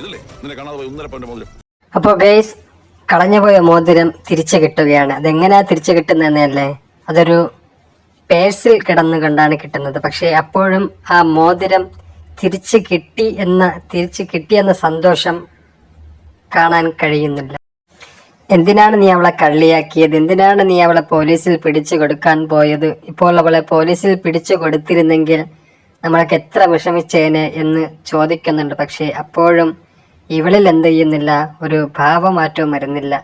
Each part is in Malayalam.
ഇതല്ലേ? നിന്നെ കാണാതെ ഒന്നര മോതിരം. അപ്പോൾ ഗൈസ് കളഞ്ഞുപോയ മോതിരം തിരിച്ചു കിട്ടുകയാണ്. അതെങ്ങനെയാ തിരിച്ചു കിട്ടുന്നതെന്നല്ലേ? അതൊരു പേഴ്സിൽ കിടന്നു കണ്ടാണ് കിട്ടുന്നത്. പക്ഷേ അപ്പോഴും ആ മോതിരം തിരിച്ചു കിട്ടി എന്ന തിരിച്ചു കിട്ടി എന്ന സന്തോഷം കാണാൻ കഴിയുന്നില്ല. എന്തിനാണ് നീ അവളെ കള്ളിയാക്കിയത്? എന്തിനാണ് നീ അവളെ പോലീസിൽ പിടിച്ചു കൊടുക്കാൻ പോയത്? ഇപ്പോൾ അവളെ പോലീസിൽ പിടിച്ചു കൊടുത്തിരുന്നെങ്കിൽ നമ്മളൊക്കെ എത്ര വിഷമിച്ചേനെ എന്ന് ചോദിക്കുന്നുണ്ട്. പക്ഷേ അപ്പോഴും ഇവളിൽ എന്ത് ചെയ്യുന്നില്ല? ഒരു ഭാവമാറ്റവും വരുന്നില്ല.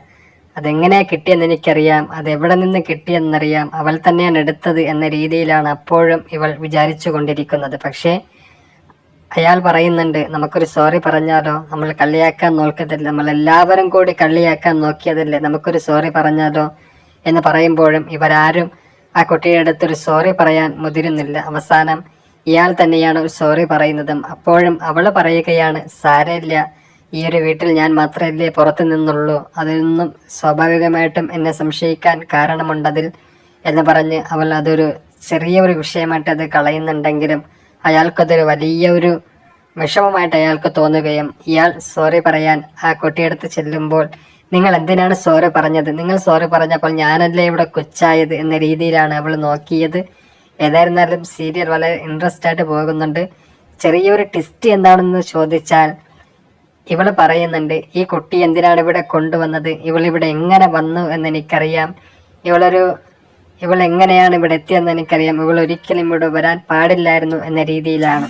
അതെങ്ങനെ കിട്ടിയെന്ന് എനിക്കറിയാം അതെവിടെ നിന്ന് കിട്ടിയെന്നറിയാം. അവൾ തന്നെയാണ് എടുത്തത് എന്ന രീതിയിലാണ് അപ്പോഴും ഇവൾ വിചാരിച്ചു കൊണ്ടിരിക്കുന്നത്. പക്ഷേ അയാൾ പറയുന്നുണ്ട് നമുക്കൊരു സോറി പറഞ്ഞാലോ? നമ്മൾ കള്ളിയാക്കാൻ നോക്കത്തില്ല. നമ്മൾ എല്ലാവരും കൂടി കള്ളിയാക്കാൻ നോക്കിയതല്ലേ? നമുക്കൊരു സോറി പറഞ്ഞാലോ? എന്ന് പറയുമ്പോഴും ഇവരാരും ആ കുട്ടിയുടെ അടുത്തൊരു സോറി പറയാൻ മുതിരുന്നില്ല. അവസാനം ഇയാൾ തന്നെയാണ് ഒരു സോറി പറയുന്നതും. അപ്പോഴും അവൾ പറയുകയാണ് സാരമില്ല ഈ ഒരു വീട്ടിൽ ഞാൻ മാത്രമല്ലേ പുറത്തു നിന്നുള്ളൂ അതിൽ നിന്നും സ്വാഭാവികമായിട്ടും എന്നെ സംശയിക്കാൻ കാരണമുണ്ടതിൽ എന്ന് പറഞ്ഞ് അവൾ അതൊരു ചെറിയ ഒരു വിഷയമായിട്ട് അത് കളയുന്നുണ്ടെങ്കിലും അയാൾക്കതൊരു വലിയ ഒരു വിഷമമായിട്ട് അയാൾക്ക് തോന്നുകയും ഇയാൾ സോറി പറയാൻ ആ കുട്ടിയെടുത്ത് ചെല്ലുമ്പോൾ നിങ്ങൾ എന്തിനാണ് സോറി പറഞ്ഞത്? നിങ്ങൾ സോറി പറഞ്ഞപ്പോൾ ഞാനല്ലേ ഇവിടെ കൊച്ചായത്? എന്ന രീതിയിലാണ് അവൾ നോക്കിയത്. ഏതായിരുന്നാലും സീരിയൽ വളരെ ഇൻട്രസ്റ്റ് ആയിട്ട് പോകുന്നുണ്ട്. ചെറിയൊരു ടിസ്റ്റ് എന്താണെന്ന് ചോദിച്ചാൽ ഇവൾ പറയുന്നുണ്ട് ഈ കുട്ടി എന്തിനാണ് ഇവിടെ കൊണ്ടുവന്നത്? ഇവളിവിടെ എങ്ങനെ വന്നു എന്ന് എനിക്കറിയാം ഇവളൊരു ഇവൾ എങ്ങനെയാണ് ഇവിടെ എത്തിയെന്ന് എനിക്കറിയാം. ഇവൾ ഒരിക്കലും ഇവിടെ വരാൻ പാടില്ലായിരുന്നു എന്ന രീതിയിലാണ്.